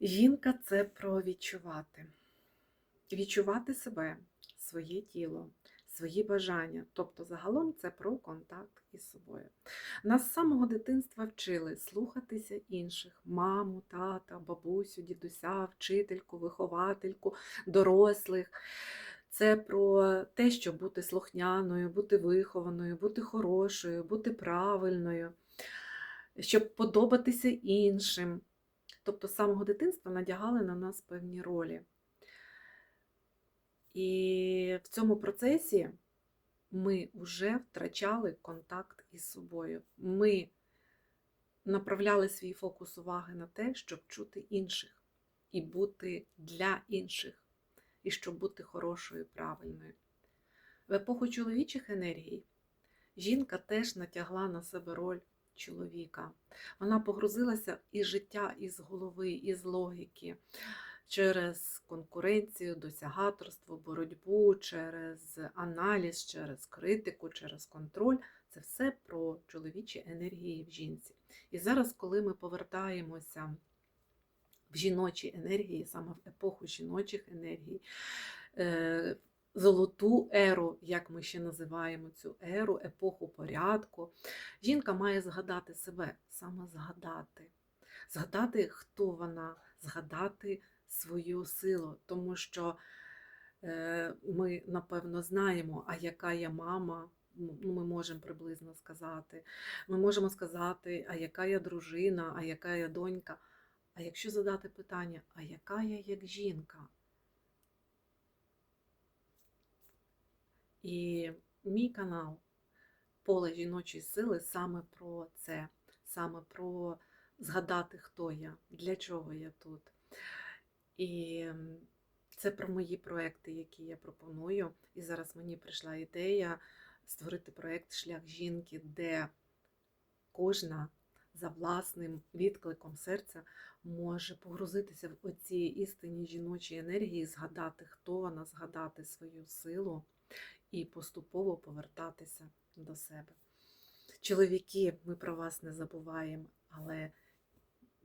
Жінка це про відчувати. Відчувати себе, своє тіло, свої бажання. Тобто, загалом це про контакт із собою. Нас з самого дитинства вчили слухатися інших: маму, тата, бабусю, дідуся, вчительку, виховательку, дорослих. Це про те, щоб бути слухняною, бути вихованою, бути хорошою, бути правильною, щоб подобатися іншим. Тобто з самого дитинства надягали на нас певні ролі. І в цьому процесі ми вже втрачали контакт із собою. Ми направляли свій фокус уваги на те, щоб чути інших і бути для інших, і щоб бути хорошою, правильною. В епоху чоловічих енергій жінка теж натягла на себе роль чоловіка. Вона погрузилася із життя, із голови, із логіки, через конкуренцію, досягаторство, боротьбу, через аналіз, через критику, через контроль. Це все про чоловічі енергії в жінці. І зараз, коли ми повертаємося в жіночі енергії, саме в епоху жіночих енергій, е, золоту еру, як ми ще називаємо цю еру, епоху порядку. Жінка має згадати себе, саме згадати. Згадати, хто вона, згадати свою силу, тому що е, ми, напевно, знаємо, а яка я мама. Ну, ми можемо приблизно сказати. Ми можемо сказати, а яка я дружина, а яка я донька. А якщо задати питання, а яка я як жінка? І мій канал Поле жіночої сили саме про це, саме про згадати, хто я, для чого я тут. І це про мої проекти, які я пропоную. І зараз мені прийшла ідея створити проект Шлях жінки, де кожна за власним відкликом серця може погрузитися в оці істинні жіночі енергії, згадати, хто вона, згадати свою силу і поступово повертатися до себе. Чоловіки, ми про вас не забуваємо, але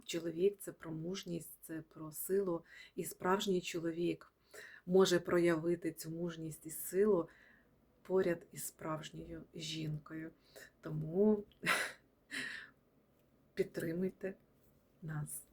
чоловік це про мужність, це про силу. І справжній чоловік може проявити цю мужність і силу поряд із справжньою жінкою. Тому підтримуйте нас.